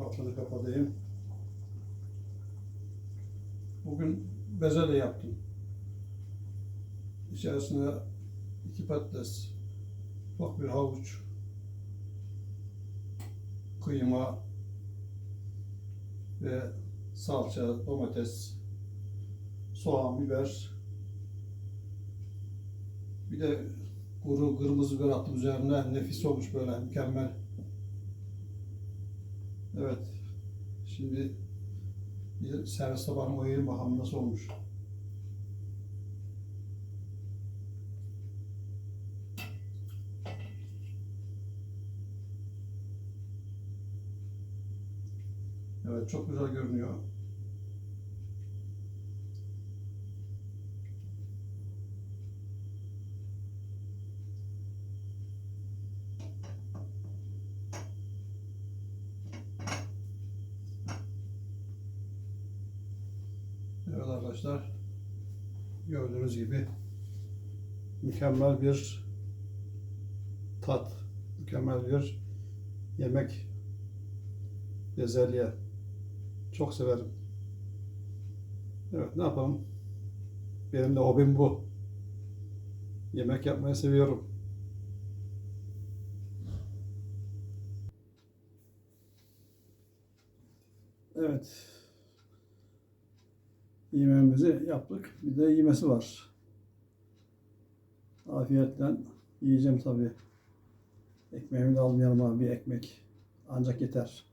altını kapatayım. Bugün bezelye yaptım. İçerisine iki patates, ufak bir havuç, kıyma ve salça, domates, soğan, biber, bir de kuru kırmızı biber attım üzerine. Nefis olmuş böyle, mükemmel. Evet. Şimdi bir servis tabağına koyayım bakalım nasıl olmuş. Evet çok güzel görünüyor. Evet arkadaşlar gördüğünüz gibi mükemmel bir tat, mükemmel bir yemek bezelye. Çok severim. Evet ne yapalım? Benim de hobim bu. Yemek yapmayı seviyorum. Evet. Yemeğimizi yaptık. Bir de yemesi var. Afiyetle yiyeceğim tabii. Ekmeğimi de almayalım abi bir ekmek. Ancak yeter.